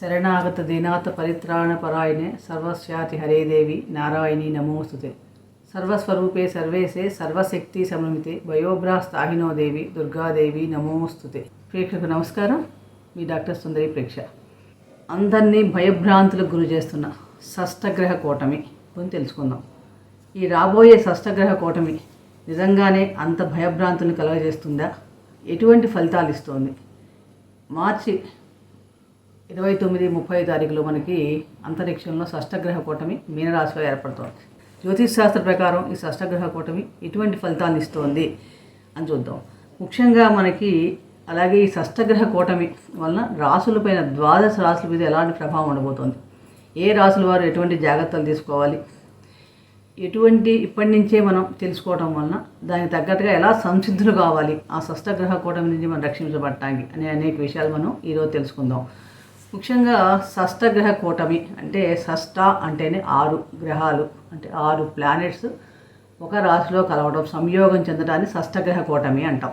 శరణాగత దీనాథ పరిత్రాణ పరాయణే సర్వస్యాతి హరేదేవి నారాయణి నమోస్తుతే. సర్వస్వరూపే సర్వేసే సర్వశక్తి సమన్వితే వయోభ్రాస్తాహినో దేవి దుర్గాదేవి నమోస్తుతే. ప్రేక్షకు నమస్కారం. మీ డాక్టర్ సుందరి ప్రేక్ష. అందరినీ భయభ్రాంతులకు గురి చేస్తున్న షష్టగ్రహ కూటమి అని తెలుసుకుందాం. ఈ రాబోయే షష్టగ్రహ కూటమి నిజంగానే అంత భయభ్రాంతులను కలగజేస్తుందా? ఎటువంటి ఫలితాలు ఇస్తోంది? మార్చి ఇరవై తొమ్మిది ముప్పై తారీఖులో మనకి అంతరిక్షంలో షష్టగ్రహ కూటమి మీనరాశిలో ఏర్పడుతోంది. జ్యోతిష్ శాస్త్ర ప్రకారం ఈ షష్టగ్రహ కూటమి ఎటువంటి ఫలితాన్ని ఇస్తోంది అని చూద్దాం. ముఖ్యంగా మనకి అలాగే ఈ షష్టగ్రహ కూటమి వలన రాసులపైన ద్వాదశ రాసుల మీద ఎలాంటి ప్రభావం ఉండబోతోంది? ఏ రాసుల వారు ఎటువంటి జాగ్రత్తలు తీసుకోవాలి? ఎటువంటి ఇప్పటి నుంచే మనం తెలుసుకోవడం వలన దానికి తగ్గట్టుగా ఎలా సంసిద్ధులు కావాలి? ఆ షష్టగ్రహ కూటమి నుంచి మనం రక్షించబడటానికి అనే అనేక విషయాలు మనం ఈరోజు తెలుసుకుందాం. ముఖ్యంగా షష్టగ్రహ కూటమి అంటే షష్ట అంటేనే ఆరు గ్రహాలు అంటే ఆరు ప్లానెట్స్ ఒక రాశిలో కలవడం సంయోగం చెందడాన్ని షష్టగ్రహ కూటమి అంటాం.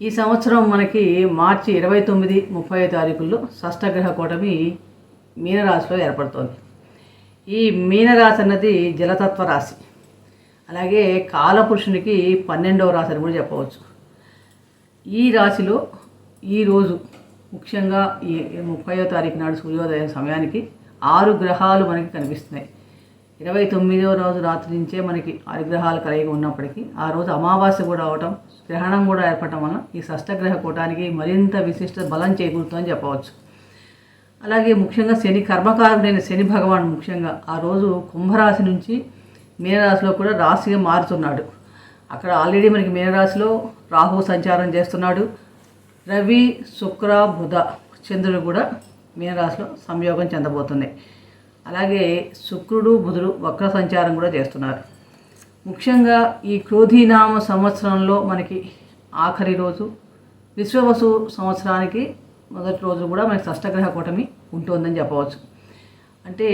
ఈ సంవత్సరం మనకి మార్చి ఇరవై తొమ్మిది ముప్పై తారీఖుల్లో షష్టగ్రహ కూటమి మీనరాశిలో ఏర్పడుతోంది. ఈ మీనరాశి అన్నది జలతత్వ రాశి. అలాగే కాలపురుషునికి పన్నెండవ రాశి అని కూడా చెప్పవచ్చు. ఈ రాశిలో ఈరోజు ముఖ్యంగా ఈ ముప్పయో తారీఖు నాడు సూర్యోదయం సమయానికి ఆరు గ్రహాలు మనకి కనిపిస్తున్నాయి. ఇరవై తొమ్మిదవ రోజు రాత్రి నుంచే మనకి ఆరు గ్రహాలు కలిగి ఉన్నప్పటికీ ఆ రోజు అమావాస్య కూడా అవటం గ్రహణం కూడా ఏర్పడటం వలన ఈ షష్టగ్రహ కూటానికి మరింత విశిష్ట బలం చేకూరుతుందని చెప్పవచ్చు. అలాగే ముఖ్యంగా శని కర్మకారుడైన శని భగవాన్ ముఖ్యంగా ఆ రోజు కుంభరాశి నుంచి మీనరాశిలో కూడా రాశిగా మారుతున్నాడు. అక్కడ ఆల్రెడీ మనకి మీనరాశిలో రాహు సంచారం చేస్తున్నాడు. రవి శుక్ర బుధ చంద్రుడు కూడా మీనరాశిలో సంయోగం చెందబోతున్నాయి అలాగే శుక్రుడు బుధుడు వక్ర సంచారం కూడా చేస్తున్నారు. ముఖ్యంగా ఈ క్రోధీనామ సంవత్సరంలో మనకి ఆఖరి రోజు విశ్వవసు సంవత్సరానికి మొదటి రోజు కూడా మనకి షష్టగ్రహ కూటమి ఉంటుందని చెప్పవచ్చు. అంటే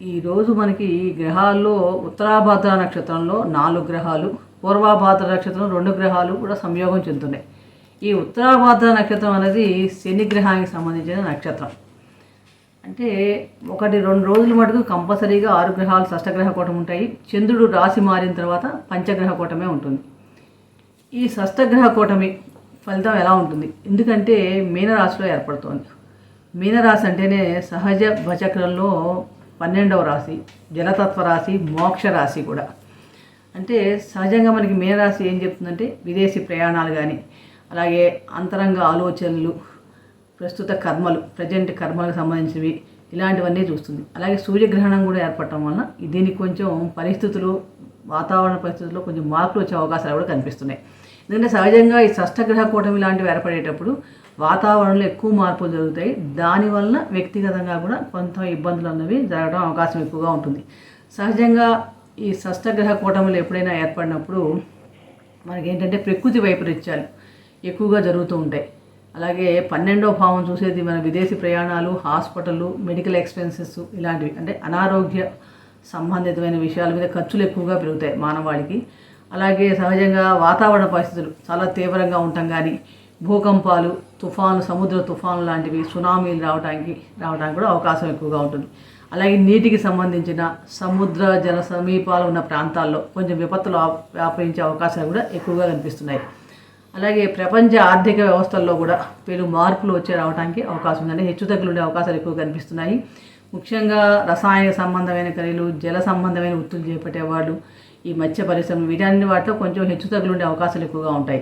ఈరోజు మనకి ఈ గ్రహాల్లో ఉత్తరాభాద్ర నక్షత్రంలో నాలుగు గ్రహాలు పూర్వాభాద్ర నక్షత్రం రెండు గ్రహాలు కూడా సంయోగం చెందుతున్నాయి. ఈ ఉత్తరాభాద్ర నక్షత్రం అనేది శనిగ్రహానికి సంబంధించిన నక్షత్రం. అంటే ఒకటి రెండు రోజుల మటుకు కంపల్సరీగా ఆరు గ్రహాలు షష్టగ్రహ కూటమి ఉంటాయి. చంద్రుడు రాశి మారిన తర్వాత పంచగ్రహ కూటమే ఉంటుంది. ఈ షష్టగ్రహ కూటమి ఫలితం ఎలా ఉంటుంది? ఎందుకంటే మీనరాశిలో ఏర్పడుతోంది. మీనరాశి అంటేనే సహజ భచక్రంలో పన్నెండవ రాశి జలతత్వ రాశి మోక్ష రాశి కూడా. అంటే సహజంగా మనకి మీనరాశి ఏం చెప్తుందంటే విదేశీ ప్రయాణాలు కానీ అలాగే అంతరంగ ఆలోచనలు ప్రస్తుత కర్మలు ప్రజెంట్ కర్మలకు సంబంధించినవి ఇలాంటివన్నీ చూస్తుంది. అలాగే సూర్యగ్రహణం కూడా ఏర్పడటం వలన దీనికి కొంచెం పరిస్థితులు వాతావరణ పరిస్థితుల్లో కొంచెం మార్పులు వచ్చే అవకాశాలు కూడా కనిపిస్తున్నాయి. ఎందుకంటే సహజంగా ఈ షష్టగ్రహ కూటమి లాంటివి ఏర్పడేటప్పుడు వాతావరణంలో ఎక్కువ మార్పులు జరుగుతాయి. దానివల్ల వ్యక్తిగతంగా కూడా కొంత ఇబ్బందులు అన్నవి జరగడం అవకాశం ఎక్కువగా ఉంటుంది. సహజంగా ఈ షష్టగ్రహ కూటములు ఎప్పుడైనా ఏర్పడినప్పుడు మనకి ఏంటంటే ప్రకృతి వైపరీత్యాలు ఎక్కువగా జరుగుతూ ఉంటాయి. అలాగే పన్నెండో భావం చూసేది మన విదేశీ ప్రయాణాలు హాస్పిటల్ మెడికల్ ఎక్స్పెన్సెస్ ఇలాంటివి. అంటే అనారోగ్య సంబంధితమైన విషయాల మీద ఖర్చులు ఎక్కువగా పెరుగుతాయి మానవాళికి. అలాగే సహజంగా వాతావరణ పరిస్థితులు చాలా తీవ్రంగా ఉండటం కానీ భూకంపాలు తుఫాను సముద్ర తుఫాను లాంటివి సునామీలు రావడానికి రావడానికి కూడా అవకాశం ఎక్కువగా ఉంటుంది. అలాగే నీటికి సంబంధించిన సముద్ర జల సమీపాలు ఉన్న ప్రాంతాల్లో కొంచెం విపత్తులు వ్యాపించే అవకాశాలు కూడా ఎక్కువగా కనిపిస్తున్నాయి. అలాగే ప్రపంచ ఆర్థిక వ్యవస్థల్లో కూడా పేరు మార్పులు వచ్చే రావడానికి అవకాశం ఉందంటే హెచ్చుతగ్గులు ఉండే అవకాశాలు ఎక్కువ కనిపిస్తున్నాయి. ముఖ్యంగా రసాయన సంబంధమైన కర్రీలు జల సంబంధమైన వృత్తులు చేపట్టేవాళ్ళు ఈ మత్స్య పరిశ్రమ వీటన్ని వాటిలో కొంచెం హెచ్చుతగ్గులు ఉండే అవకాశాలు ఎక్కువగా ఉంటాయి.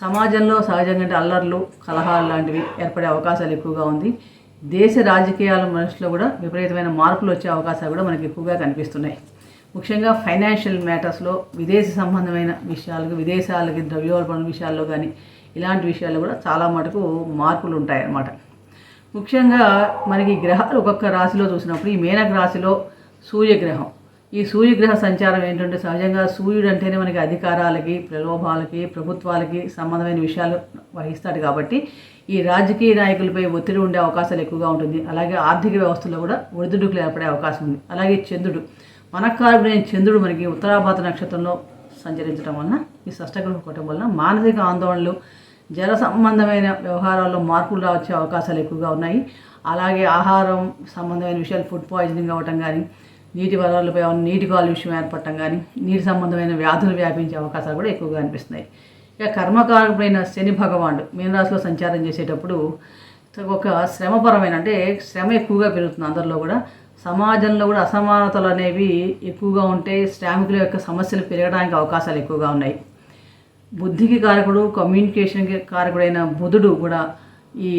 సమాజంలో సహజంగా అంటే అల్లర్లు కలహాలు లాంటివి ఏర్పడే అవకాశాలు ఎక్కువగా ఉంది. దేశ రాజకీయాల మనుషులో కూడా విపరీతమైన మార్పులు వచ్చే అవకాశాలు కూడా మనకి ఎక్కువగా కనిపిస్తున్నాయి. ముఖ్యంగా ఫైనాన్షియల్ మ్యాటర్స్లో విదేశీ సంబంధమైన విషయాలకు విదేశాలకి ద్రవ్యోల్బణ విషయాల్లో కానీ ఇలాంటి విషయాల్లో కూడా చాలా మటుకు మార్పులు ఉంటాయి అన్నమాట ముఖ్యంగా మనకి గ్రహాలు ఒక్కొక్క రాశిలో చూసినప్పుడు ఈ మేనక రాశిలో సూర్యగ్రహం. ఈ సూర్యగ్రహ సంచారం ఏంటంటే సహజంగా సూర్యుడు అంటేనే మనకి అధికారాలకి ప్రలోభాలకి ప్రభుత్వాలకి సంబంధమైన విషయాలు వహిస్తాడు కాబట్టి ఈ రాజకీయ నాయకులపై ఒత్తిడి ఉండే అవకాశాలు ఎక్కువగా ఉంటుంది. అలాగే ఆర్థిక వ్యవస్థలో కూడా ఒడిదుడుకులు ఏర్పడే అవకాశం ఉంది. అలాగే చంద్రుడు. మనకారుడైన చంద్రుడు మనకి ఉత్తరాభాత నక్షత్రంలో సంచరించడం వలన ఈ షష్టగ్రహ కూటం వలన మానసిక ఆందోళనలు జల సంబంధమైన వ్యవహారాల్లో మార్పులు రావచ్చే అవకాశాలు ఎక్కువగా ఉన్నాయి. అలాగే ఆహారం సంబంధమైన విషయాలు ఫుడ్ పాయిజనింగ్ అవ్వటం కానీ నీటి వనరులపై ఏమైనా నీటి కాలుష్యం ఏర్పడటం కానీ నీటి సంబంధమైన వ్యాధులు వ్యాపించే అవకాశాలు కూడా ఎక్కువగా అనిపిస్తున్నాయి. ఇక కర్మకారకుడైన శని భగవానుడు మీనరాశిలో సంచారం చేసేటప్పుడు ఒక శ్రమపరమైన అంటే శ్రమ ఎక్కువగా పెరుగుతుంది అందరిలో కూడా. సమాజంలో కూడా అసమానతలు అనేవి ఎక్కువగా ఉంటే శ్రామికుల యొక్క సమస్యలు పెరగడానికి అవకాశాలు ఎక్కువగా ఉన్నాయి. బుద్ధికి కారకుడు కమ్యూనికేషన్కి కారకుడైన బుధుడు కూడా ఈ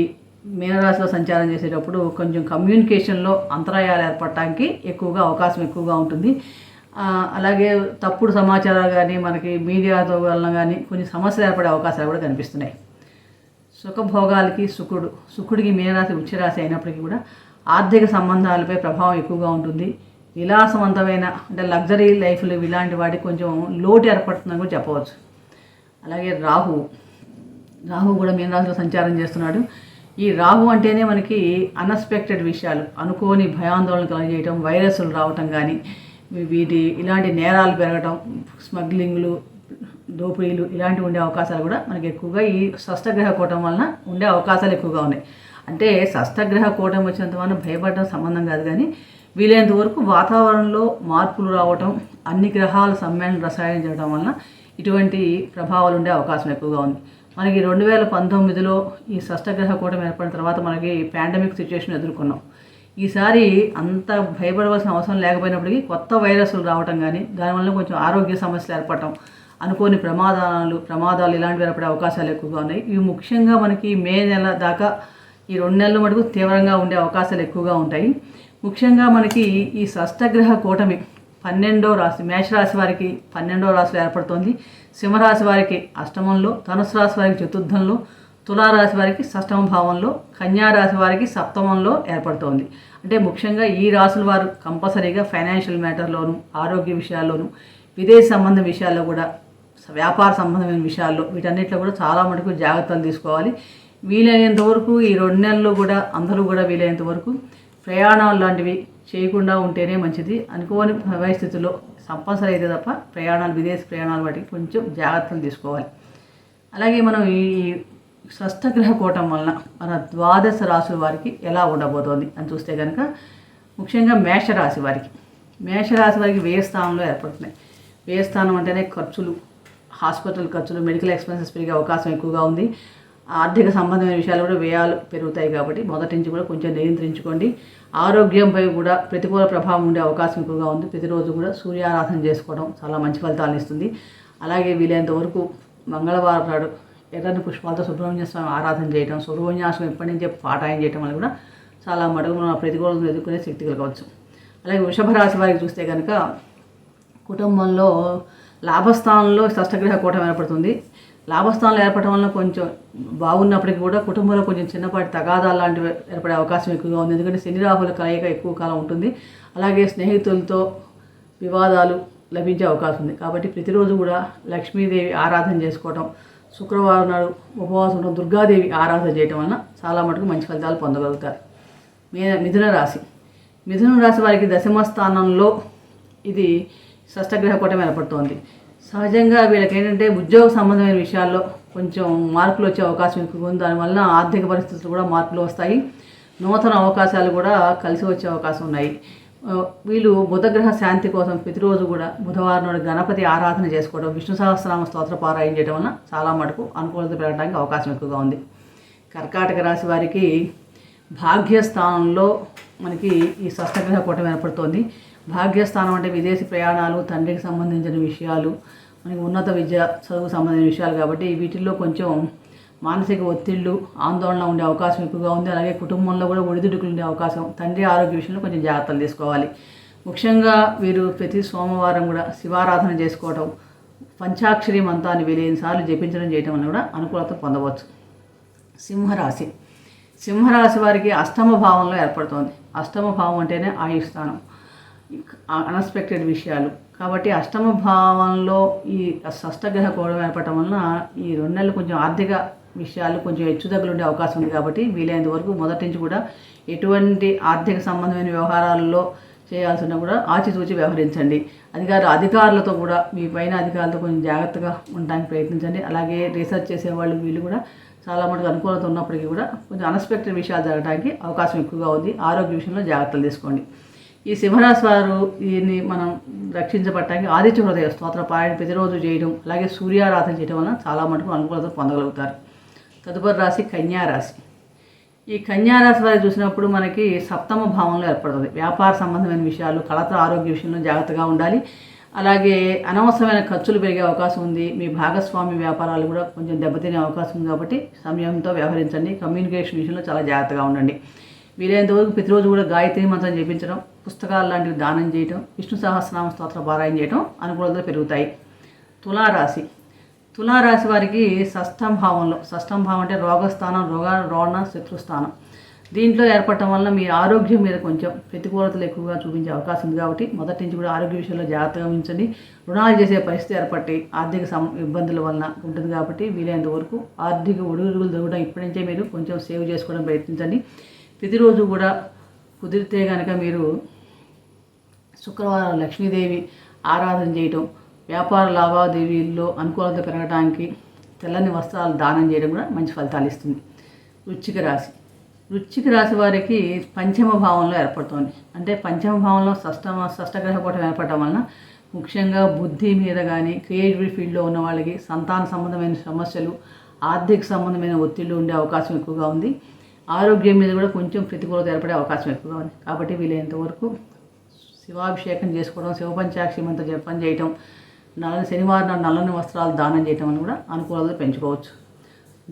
మీనరాశిలో సంచారం చేసేటప్పుడు కొంచెం కమ్యూనికేషన్లో అంతరాయాలు ఏర్పడటానికి ఎక్కువగా అవకాశం ఎక్కువగా ఉంటుంది. అలాగే తప్పుడు సమాచారాలు కానీ మనకి మీడియాతో వలన కానీ కొన్ని సమస్యలు ఏర్పడే అవకాశాలు కూడా కనిపిస్తున్నాయి. సుఖభోగాలకి శుకుడు శుకుడికి మీనరాశి ఉచ్చరాశి అయినప్పటికీ కూడా ఆర్థిక సంబంధాలపై ప్రభావం ఎక్కువగా ఉంటుంది. విలాసవంతమైన అంటే లగ్జరీ లైఫ్లు ఇలాంటి వాటికి కొంచెం లోటు ఏర్పడుతుందని కూడా చెప్పవచ్చు. అలాగే రాహు రాహు కూడా మీనరాశిలో సంచారం చేస్తున్నాడు. ఈ రాహు అంటేనే మనకి అన్ఎక్స్పెక్టెడ్ విషయాలు అనుకోని భయాందోళన కలగజేయటం వైరస్లు రావటం కానీ వీటి ఇలాంటి నేరాలు పెరగటం స్మగ్లింగ్లు దోపిడీలు ఇలాంటివి ఉండే అవకాశాలు కూడా మనకి ఎక్కువగా ఈ షష్టగ్రహ కూటం వలన ఉండే అవకాశాలు ఎక్కువగా ఉన్నాయి. అంటే షష్టగ్రహ కూటం వచ్చినంత మనం భయపడడం సంబంధం కాదు కానీ వీలైనంత వరకు వాతావరణంలో మార్పులు రావటం అన్ని గ్రహాల సమ్మేళనం రసాయనం చేయడం వలన ఇటువంటి ప్రభావాలు ఉండే అవకాశం ఎక్కువగా ఉంది. మనకి రెండు వేల పంతొమ్మిదిలో ఈ షష్టగ్రహ కూటమి ఏర్పడిన తర్వాత మనకి పాండమిక్ సిచ్యువేషన్ ఎదుర్కొన్నాం. ఈసారి అంత భయపడవలసిన అవసరం లేకపోయినప్పటికీ కొత్త వైరస్లు రావటం కానీ దానివల్ల కొంచెం ఆరోగ్య సమస్యలు ఏర్పడటం అనుకోని ప్రమాదాలు ప్రమాదాలు ఇలాంటివి ఏర్పడే అవకాశాలు ఎక్కువగా ఉన్నాయి. ఇవి ముఖ్యంగా మనకి మే నెల దాకా ఈ రెండు నెలల మటుకు తీవ్రంగా ఉండే అవకాశాలు ఎక్కువగా ఉంటాయి. ముఖ్యంగా మనకి ఈ షష్టగ్రహ కూటమి పన్నెండో రాశి మేషరాశి వారికి పన్నెండో రాశిలో ఏర్పడుతోంది. సింహరాశి వారికి అష్టమంలో ధనుసు రాశి వారికి చతుర్థంలో తులారాశి వారికి షష్టమ భావంలో కన్యారాశి వారికి సప్తమంలో ఏర్పడుతోంది. అంటే ముఖ్యంగా ఈ రాశుల వారు కంపల్సరీగా ఫైనాన్షియల్ మ్యాటర్లోను ఆరోగ్య విషయాల్లోనూ విదేశీ సంబంధ విషయాల్లో కూడా వ్యాపార సంబంధమైన విషయాల్లో వీటన్నిటిలో కూడా చాలా మటుకు జాగ్రత్తలు తీసుకోవాలి. వీలైనంత వరకు ఈ రెండు నెలలు కూడా అందరూ కూడా వీలైనంత వరకు ప్రయాణాలు లాంటివి చేయకుండా ఉంటేనే మంచిది. అనుకోని పరిస్థితుల్లో తప్పనిసరి అయితే తప్ప ప్రయాణాలు విదేశీ ప్రయాణాలు వాటికి కొంచెం జాగ్రత్తలు తీసుకోవాలి. అలాగే మనం ఈ షష్టగ్రహ కూటం వలన మన ద్వాదశ రాశుల వారికి ఎలా ఉండబోతోంది అని చూస్తే కనుక ముఖ్యంగా మేషరాశి వారికి. మేషరాశి వారికి వ్యయస్థానంలో ఏర్పడుతున్నాయి. వ్యయస్థానం అంటేనే ఖర్చులు హాస్పిటల్ ఖర్చులు మెడికల్ ఎక్స్పెన్సెస్ పెరిగే అవకాశం ఎక్కువగా ఉంది. ఆర్థిక సంబంధమైన విషయాలు కూడా వ్యయాలు పెరుగుతాయి కాబట్టి మొదటి నుంచి కూడా కొంచెం నియంత్రించుకోండి. ఆరోగ్యంపై కూడా ప్రతికూల ప్రభావం ఉండే అవకాశం ఎక్కువగా ఉంది. ప్రతిరోజు కూడా సూర్యారాధన చేసుకోవడం చాలా మంచి ఫలితాలను ఇస్తుంది. అలాగే వీలైనంత వరకు మంగళవారం నాడు ఎర్రని పుష్పాలతో సుబ్రహ్మణ్య స్వామి ఆరాధన చేయడం సుబ్రహ్మణ్యాసం ఎప్పటి నుంచే పాఠాయం చేయడం వల్ల కూడా చాలా మటుకు మనం ప్రతికూలతను ఎదుర్కొనే శక్తి కలగవచ్చు. అలాగే వృషభ రాశి వారికి చూస్తే కనుక కుటుంబంలో లాభస్థానంలో షష్టగ్రహ కూటమి ఏర్పడుతుంది. లాభస్థానాలు ఏర్పడటం వలన కొంచెం బాగున్నప్పటికీ కూడా కుటుంబంలో కొంచెం చిన్నపాటి తగాదాలు లాంటివి ఏర్పడే అవకాశం ఎక్కువగా ఉంది. ఎందుకంటే శని రాహుల కలయిక ఎక్కువ కాలం ఉంటుంది. అలాగే స్నేహితులతో వివాదాలు లభించే అవకాశం ఉంది. కాబట్టి ప్రతిరోజు కూడా లక్ష్మీదేవి ఆరాధన చేసుకోవటం శుక్రవారం నాడు ఉపవాసం ఉండడం దుర్గాదేవి ఆరాధన చేయటం వలన చాలా మటుకు మంచి ఫలితాలు పొందగలుగుతారు. మీ మిథున రాశి. మిథున రాశి వారికి దశమ స్థానంలో ఇది షష్టగ్రహ కూటమి ఏర్పడుతోంది. సహజంగా వీళ్ళకి ఏంటంటే ఉద్యోగ సంబంధమైన విషయాల్లో కొంచెం మార్పులు వచ్చే అవకాశం ఎక్కువ ఉంది. దానివల్ల ఆర్థిక పరిస్థితులు కూడా మార్పులు వస్తాయి. నూతన అవకాశాలు కూడా కలిసి వచ్చే అవకాశం ఉన్నాయి. వీళ్ళు బుధగ్రహ శాంతి కోసం ప్రతిరోజు కూడా బుధవారం నాడు గణపతి ఆరాధన చేసుకోవడం విష్ణు సహస్రనామ స్తోత్ర పారాయణ చేయడం వలన చాలా మటుకు అనుకూలత పెరగడానికి అవకాశం ఎక్కువగా ఉంది. కర్కాటక రాశి వారికి భాగ్యస్థానంలో మనకి ఈ షష్టగ్రహ కూటమి ఏర్పడుతోంది. భాగ్యస్థానం అంటే విదేశీ ప్రయాణాలు తండ్రికి సంబంధించిన విషయాలు మనకి ఉన్నత విద్య చదువుకు సంబంధించిన విషయాలు కాబట్టి వీటిల్లో కొంచెం మానసిక ఒత్తిళ్ళు ఆందోళన ఉండే అవకాశం ఎక్కువగా ఉంది. అలాగే కుటుంబంలో కూడా ఒడిదుడుకులు ఉండే అవకాశం తండ్రి ఆరోగ్య విషయంలో కొంచెం జాగ్రత్తలు తీసుకోవాలి. ముఖ్యంగా వీరు ప్రతి సోమవారం కూడా శివారాధన చేసుకోవటం పంచాక్షరి మంత్రాన్ని వేలేని సార్లు జపించడం చేయటం వల్ల కూడా అనుకూలత పొందవచ్చు. సింహరాశి. సింహరాశి వారికి అష్టమ భావంలో ఏర్పడుతోంది. అష్టమ భావం అంటేనే ఆయుష్ స్థానం. అన్ఎక్స్పెక్టెడ్ విషయాలు. కాబట్టి అష్టమ భావంలో ఈ షష్టగ్రహ కోణం ఏర్పడటం వలన ఈ రెండు నెలలు కొంచెం ఆర్థిక విషయాలు కొంచెం హెచ్చుతగ్గులు ఉండే అవకాశం ఉంది కాబట్టి వీలైనంత వరకు మొదటి నుంచి కూడా ఎటువంటి ఆర్థిక సంబంధమైన వ్యవహారాల్లో చేయాల్సిన కూడా ఆచితూచి వ్యవహరించండి. అధికార అధికారులతో కూడా మీ పైన అధికారులతో కొంచెం జాగ్రత్తగా ఉండడానికి ప్రయత్నించండి. అలాగే రీసెర్చ్ చేసేవాళ్ళు వీళ్ళు కూడా చాలా మటుకు అనుకూలత ఉన్నప్పటికీ కూడా కొంచెం అన్ఎక్స్పెక్టెడ్ విషయాలు జరగడానికి అవకాశం ఎక్కువగా ఉంది. ఆరోగ్య విషయంలో జాగ్రత్తలు తీసుకోండి. ఈ సింహరాశి వారు దీన్ని మనం రక్షించబడటానికి ఆదిత్య హృదయ స్తోత్ర పారాయణ ప్రతిరోజు చేయడం అలాగే సూర్యారాధన చేయడం వలన చాలా మటుకు అనుకూలత పొందగలుగుతారు. తదుపరి రాశి కన్యా రాశి. ఈ కన్యా రాశి చూసినప్పుడు మనకి సప్తమ భావంలో ఏర్పడుతుంది. వ్యాపార సంబంధమైన విషయాలు కళత ఆరోగ్య విషయంలో జాగ్రత్తగా ఉండాలి. అలాగే అనవసరమైన ఖర్చులు పెరిగే అవకాశం ఉంది. మీ భాగస్వామి వ్యాపారాలు కూడా కొంచెం దెబ్బతినే అవకాశం ఉంది కాబట్టి సమయంతో వ్యవహరించండి. కమ్యూనికేషన్ విషయంలో చాలా జాగ్రత్తగా ఉండండి. వీలైనంత వరకు ప్రతిరోజు కూడా గాయత్రి మంత్రం చేపించడం పుస్తకాలు లాంటివి దానం చేయడం విష్ణు సహస్రనామ స్తోత్ర పారాయణ చేయడం అనుకూలతలు పెరుగుతాయి. తులారాశి. తులారాశి వారికి షష్టం భావంలో షష్టం భావం అంటే రోగస్థానం రోగ రోణ శత్రుస్థానం. దీంట్లో ఏర్పడటం వల్ల మీ ఆరోగ్యం మీద కొంచెం ప్రతికూలతలు ఎక్కువగా చూపించే అవకాశం ఉంది కాబట్టి మొదటి నుంచి కూడా ఆరోగ్య విషయంలో జాగ్రత్తగా ఉంచండి. రుణాలు చేసే పరిస్థితి ఏర్పడి ఆర్థిక సం ఇబ్బందుల వలన ఉంటుంది కాబట్టి వీలైనంత వరకు ఆర్థిక ఒడుగుడుగులు దొరకడం ఇప్పటి నుంచే మీరు కొంచెం సేవ్ చేసుకోవడం ప్రయత్నించండి. ప్రతిరోజు కూడా కుదిరితే కనుక మీరు శుక్రవారం లక్ష్మీదేవి ఆరాధన చేయటం వ్యాపార లావాదేవీల్లో అనుకూలత పెరగడానికి తెల్లని వస్త్రాలు దానం చేయడం కూడా మంచి ఫలితాలు ఇస్తుంది. వృచ్చిక రాశి. వృచ్చిక రాశి వారికి పంచమ భావంలో ఏర్పడుతోంది. అంటే పంచమ భావంలో సష్టమ షష్టగ్రహ కూటం ఏర్పడటం వలన ముఖ్యంగా బుద్ధి మీద కానీ క్రియేటివ్ ఫీల్డ్లో ఉన్న వాళ్ళకి సంతాన సంబంధమైన సమస్యలు ఆర్థిక సంబంధమైన ఒత్తిళ్ళు ఉండే అవకాశం ఎక్కువగా ఉంది. ఆరోగ్యం మీద కూడా కొంచెం ప్రతికూలత ఏర్పడే అవకాశం ఎక్కువగా ఉంది. కాబట్టి వీలైనంత వరకు శివాభిషేకం చేసుకోవడం శివపంచాక్షి మంత్ర జపం చేయటం నల్లని శనివారం నల్లని వస్త్రాలు దానం చేయటం అని కూడా అనుకూలతలు పెంచుకోవచ్చు.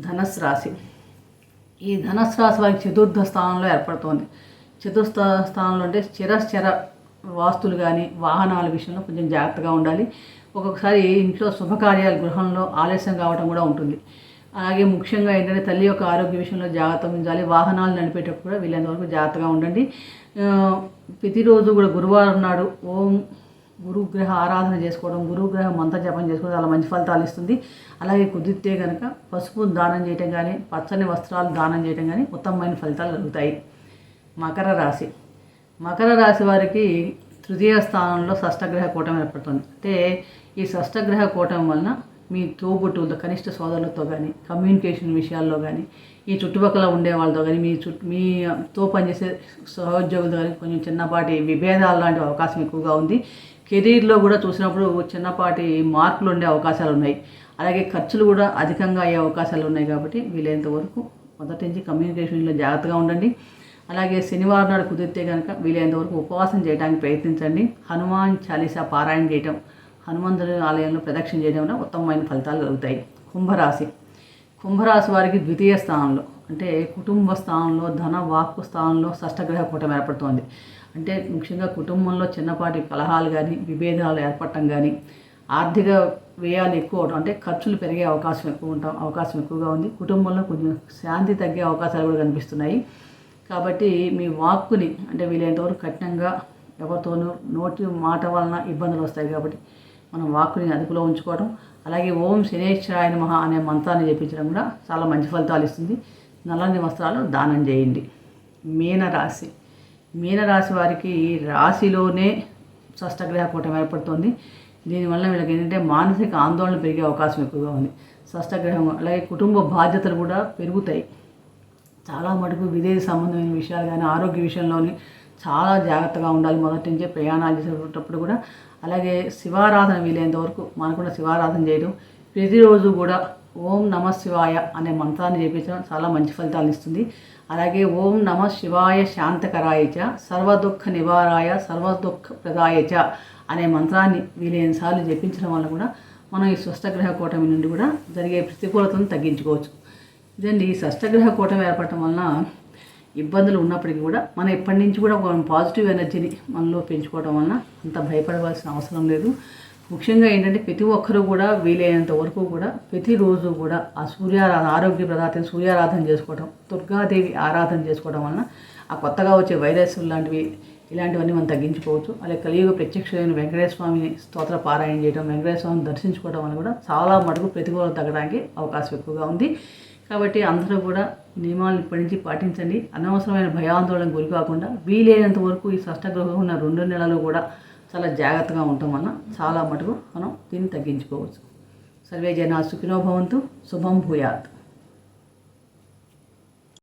ధనస్సు రాశి. ఈ ధనస్సు రాశి వారికి చతుర్థ స్థానంలో ఏర్పడుతోంది. చతుర్థ స్థానంలో అంటే చిరశ్చర వాస్తులు కానీ వాహనాల విషయంలో కొంచెం జాగ్రత్తగా ఉండాలి. ఒక్కొక్కసారి ఇంట్లో శుభకార్యాలు గృహంలో ఆలస్యం కావడం కూడా ఉంటుంది. అలాగే ముఖ్యంగా ఏంటంటే తల్లి యొక్క ఆరోగ్య విషయంలో జాగ్రత్త ఉండాలి. వాహనాలు నడిపేటప్పుడు కూడా వీలైనంత వరకు జాగ్రత్తగా ఉండండి. ప్రతిరోజు కూడా గురువారం నాడు ఓం గురుగ్రహ ఆరాధన చేసుకోవడం గురుగ్రహ మంత్ర జపం చేసుకోవడం చాలా మంచి ఫలితాలు ఇస్తుంది. అలాగే కుదిరితే కనుక పసుపు దానం చేయటం కానీ పచ్చని వస్త్రాలు దానం చేయటం కానీ ఉత్తమమైన ఫలితాలు కలుగుతాయి. మకర రాశి. మకర రాశి వారికి తృతీయ స్థానంలో షష్టగ్రహ కూటమి ఏర్పడుతుంది. అంటే ఈ షష్టగ్రహ కూటమి వలన మీ తోబుట్టువులతో కనిష్ట సోదరులతో కానీ కమ్యూనికేషన్ విషయాల్లో కానీ ఈ చుట్టుపక్కల ఉండే వాళ్ళతో కానీ మీ చుట్టూ మీతో పనిచేసే సహోద్యోగులతో కానీ కొంచెం చిన్నపాటి విభేదాలు లాంటి అవకాశం ఎక్కువగా ఉంది. కెరీర్లో కూడా చూసినప్పుడు చిన్నపాటి మార్పులు ఉండే అవకాశాలు ఉన్నాయి. అలాగే ఖర్చులు కూడా అధికంగా అయ్యే అవకాశాలు ఉన్నాయి కాబట్టి వీలైనంత వరకు మొదటి నుంచి కమ్యూనికేషన్లో జాగ్రత్తగా ఉండండి. అలాగే శనివారం నాడు కుదిరితే కనుక వీలైనంత వరకు ఉపవాసం చేయడానికి ప్రయత్నించండి. హనుమాన్ చాలీసా పారాయణ చేయటం హనుమంతుడి ఆలయంలో ప్రదక్షిణ చేయడం వల్ల ఉత్తమమైన ఫలితాలు కలుగుతాయి. కుంభరాశి. కుంభరాశి వారికి ద్వితీయ స్థానంలో అంటే కుటుంబ స్థానంలో ధన వాక్కు స్థానంలో షష్టగ్రహ కూటమి ఏర్పడుతోంది. అంటే ముఖ్యంగా కుటుంబంలో చిన్నపాటి కలహాలు కానీ విభేదాలు ఏర్పడటం కానీ ఆర్థిక వ్యయాలు ఎక్కువ అవడం అంటే ఖర్చులు పెరిగే అవకాశం ఎక్కువ ఉంటాం అవకాశం ఎక్కువగా ఉంది. కుటుంబంలో కొంచెం శాంతి తగ్గే అవకాశాలు కూడా కనిపిస్తున్నాయి. కాబట్టి మీ వాక్కుని అంటే వీలైనంతవరకు కఠినంగా ఎవరితోనూ నోటి మాట వలన ఇబ్బందులు వస్తాయి కాబట్టి మనం వాక్కుని అదుపులో ఉంచుకోవడం అలాగే ఓం శనేశ్వరాయ నమః అనే మంత్రాన్ని జపించడం కూడా చాలా మంచి ఫలితాలు ఇస్తుంది. నల్లని వస్త్రాలు దానం చేయండి. మీనరాశి. మీనరాశి వారికి రాశిలోనే షష్టగ్రహ కూటం ఏర్పడుతుంది. దీనివల్ల వీళ్ళకి ఏంటంటే మానసిక ఆందోళన పెరిగే అవకాశం ఎక్కువగా ఉంది. షష్టగ్రహం అలాగే కుటుంబ బాధ్యతలు కూడా పెరుగుతాయి. చాలా మటుకు విదేశీ సంబంధమైన విషయాలు కానీ ఆరోగ్య విషయంలోని చాలా జాగ్రత్తగా ఉండాలి. మొదటి నుంచే ప్రయాణాలు చేసేటప్పుడు కూడా అలాగే శివారాధన వీలైనంత వరకు మనకుండా శివారాధన చేయడం. ప్రతిరోజు కూడా ఓం నమ శివాయ అనే మంత్రాన్ని చేపించడం చాలా మంచి ఫలితాలు ఇస్తుంది. అలాగే ఓం నమ శివాయ శాంతకరాయ చ సర్వదుఃఖ నివారాయ సర్వదుఃఖ ప్రదాయ చ అనే మంత్రాన్ని వీలైన సార్లు జపించడం వల్ల కూడా మనం ఈ స్వస్థగ్రహ కూటమి నుండి కూడా జరిగే ప్రతికూలతను తగ్గించుకోవచ్చు. ఇదండి ఈ షష్టగ్రహ కూటమి ఏర్పడటం వలన ఇబ్బందులు ఉన్నప్పటికీ కూడా మనం ఎప్పటి నుంచి కూడా ఒక పాజిటివ్ ఎనర్జీని మనలో పెంచుకోవడం వలన అంత భయపడవలసిన అవసరం లేదు. ముఖ్యంగా ఏంటంటే ప్రతి ఒక్కరూ కూడా వీలైనంత వరకు కూడా ప్రతిరోజు కూడా ఆ సూర్యారాధన ఆరోగ్య ప్రదాతని సూర్యారాధన చేసుకోవడం దుర్గాదేవి ఆరాధన చేసుకోవడం వలన ఆ కొత్తగా వచ్చే వైరస్లు లాంటివి ఇలాంటివన్నీ మనం తగ్గించుకోవచ్చు. అలాగే కలియుగ ప్రత్యక్షమైన వెంకటేశ్వర స్వామిని స్తోత్ర పారాయణ చేయడం వెంకటేశ్వర స్వామిని దర్శించుకోవడం వల్ల కూడా చాలా మటుకు ప్రతికూలత తగ్గడానికి అవకాశం ఎక్కువగా ఉంది. కాబట్టి అందరూ కూడా నియమాలను ఇప్పటి నుంచి పాటించండి. అనవసరమైన భయాందోళన గురి కాకుండా వీలైనంత వరకు ఈ షష్టగ్రహం ఉన్న రెండు నెలలు కూడా చాలా జాగ్రత్తగా ఉంటాం వలన చాలా మటుకు మనం దీన్ని తగ్గించుకోవచ్చు. సర్వే జనా సుఖినో భవంతు. శుభం భూయాత్.